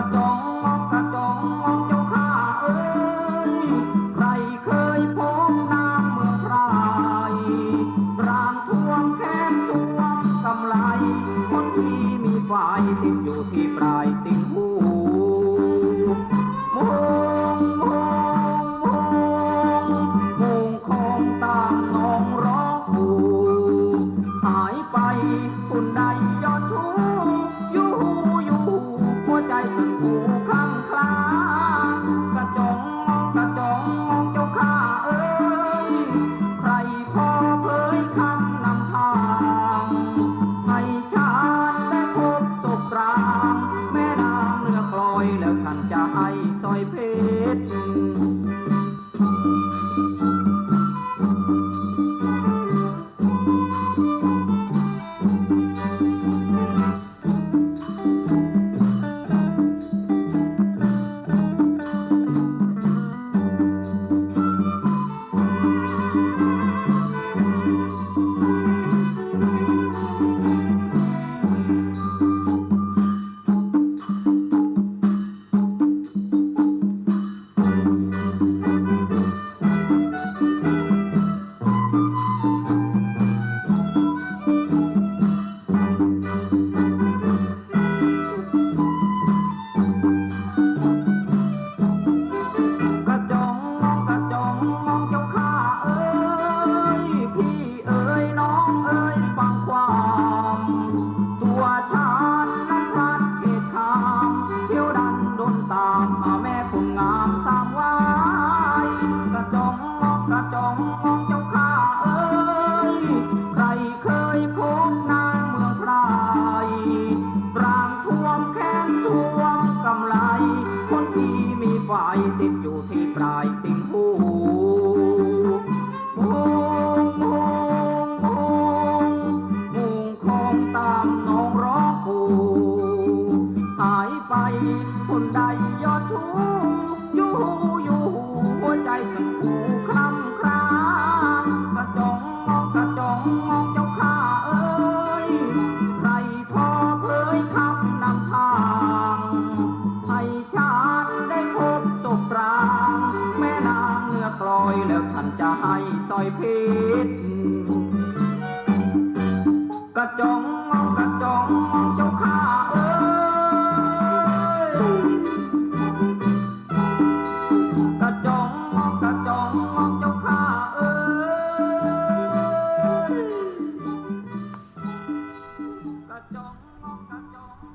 ระจงมองกระจงมองเจ้าข้าเอ้ยใครเคยพบน้ำเมืองไพรรางท่วมแขนสวมกำไลคนที่มีฝ่ายติดอยู่ที่ปลายติ่งหู ซอยเพชร องจ้าข้าเอ้ย ใครเคยพบนางเมืองไพรรางทวงแขนสวมกำไล คนที่มีไฟติดอยู่ที่ปลายติ่งหูงงงงงงงคงตามน้องร้องกู หายไปคนใดยอดทู สอยเพชรกระจงมองกระจงมองเจ้าข้าเอ้ยกระจงมองกระจงมองเจ้าข้าเอ้ยกระจงกระจง